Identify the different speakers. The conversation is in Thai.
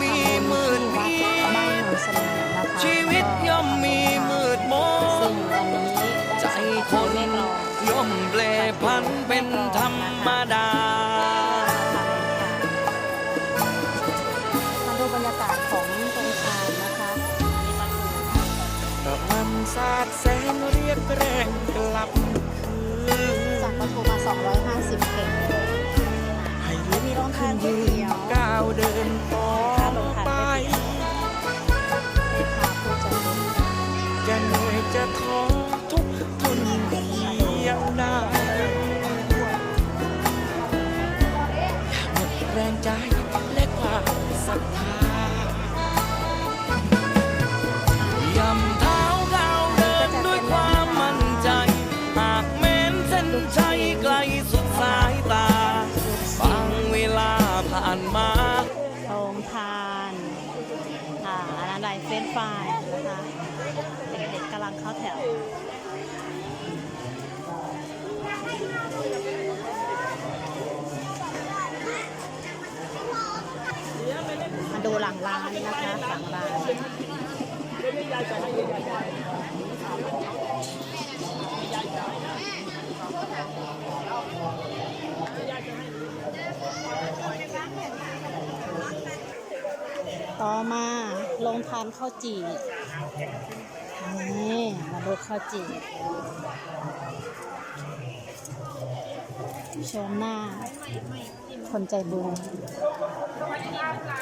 Speaker 1: มีมืดมิ
Speaker 2: บ้านหนองสนามนะคะ
Speaker 1: ชีวิตย่อมมีมืดมน
Speaker 2: ซึ่งวันนี้
Speaker 1: ใจคน
Speaker 2: เรียกร้อง
Speaker 1: ย่อมแปรพันเป็นธรรมดา
Speaker 2: มาดูบรรยากาศของโรงทานนะคะ
Speaker 1: ตะวันสาดแสงเรียกแรงกลับคืน
Speaker 2: จากปทุมมา 250เข็ม
Speaker 1: ใแรงใจและความศรัทธายำเท้าก้าวเดินด้วยความมั่นใจ หากแม้นเส้นชัยไกลสุดสายตาบางเวลาผ่านมา
Speaker 2: โรงทานอ่าอันนั้นไรเฟรนช์ฟรายนะคะเด็กๆกำลังเข้าแถว สั่งร้านนะคะสั่งร้านต่อมาลงทานข้าวจี่นี่ ข้าวจี่ชมหน้า คนใจบุญค่ะ